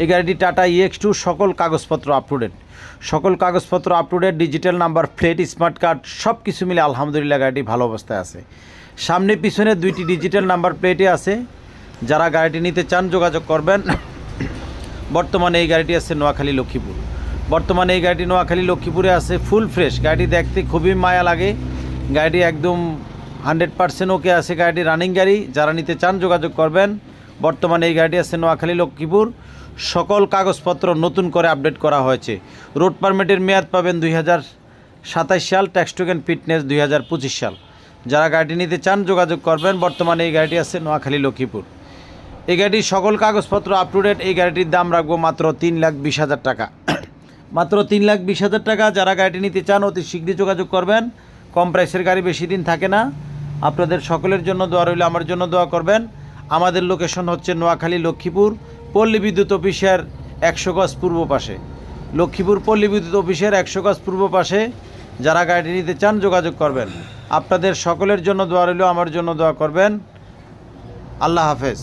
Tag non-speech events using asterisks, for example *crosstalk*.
এই গাড়িটি tata EX two সকল কাগজপত্র আপ টু ডেট সকল কাগজপত্র up to date digital number plate smart card সব কিছু মিলে আলহামদুলিল্লাহ গাড়িটি ভালো অবস্থায় আছে। সামনে পিছনে দুইটি ডিজিটাল নাম্বার প্লেটে আছে। যারা গাড়িটি নিতে চান, যোগাযোগ করবেন। বর্তমানে এই গাড়িটি আছে নোয়াখালী লক্ষ্মীপুর। বর্তমানে এই গাড়িটি নোয়াখালী লক্ষ্মীপুরে আছে ফুল ফ্রেশ গাড়িটি দেখতে খুবই মায়া লাগে। গাড়িটি একদম হান্ড্রেড পার্সেন্ট ওকে আছে। গাড়িটি রানিং গাড়ি। যারা নিতে চান, যোগাযোগ করবেন। বর্তমানে এই গাড়িটি আছে নোয়াখালী, লক্ষ্মীপুর। সকল কাগজপত্র নতুন করে আপডেট করা হয়েছে। রোড পারমিটের মেয়াদ পাবেন দুই হাজার সাতাশ সাল, ট্যাক্স টোকেন ফিটনেস দুই হাজার পঁচিশ সাল। যারা গাড়িটি নিতে চান, যোগাযোগ করবেন। বর্তমানে এই গাড়িটি আছে নোয়াখালী, লক্ষ্মীপুর। এই গাড়িটির সকল কাগজপত্র আপ টু ডেট এই গাড়িটির দাম রাখব মাত্র তিন লাখ বিশ হাজার টাকা। *coughs* মাত্র তিন লাখ বিশ হাজার টাকা। যারা গাড়িটি নিতে চান, অতি শীঘ্রই যোগাযোগ করবেন। কম প্রাইসের গাড়ি বেশি দিন থাকে না। আপনাদের সকলের জন্য দোয়া রইল, আমার জন্য দোয়া করবেন। আমাদের লোকেশন হচ্ছে নোয়াখালী লক্ষ্মীপুর পল্লী বিদ্যুৎ অফিসের একশো গজ পূর্ব পাশে। লক্ষ্মীপুর পল্লী বিদ্যুৎ অফিসের একশো গজ পূর্ব পাশে যারা গাড়ি নিতে চান যোগাযোগ করবেন। আপনাদের সকলের জন্য দোয়া রইল, আমার জন্য দোয়া করবেন। আল্লাহ হাফেজ।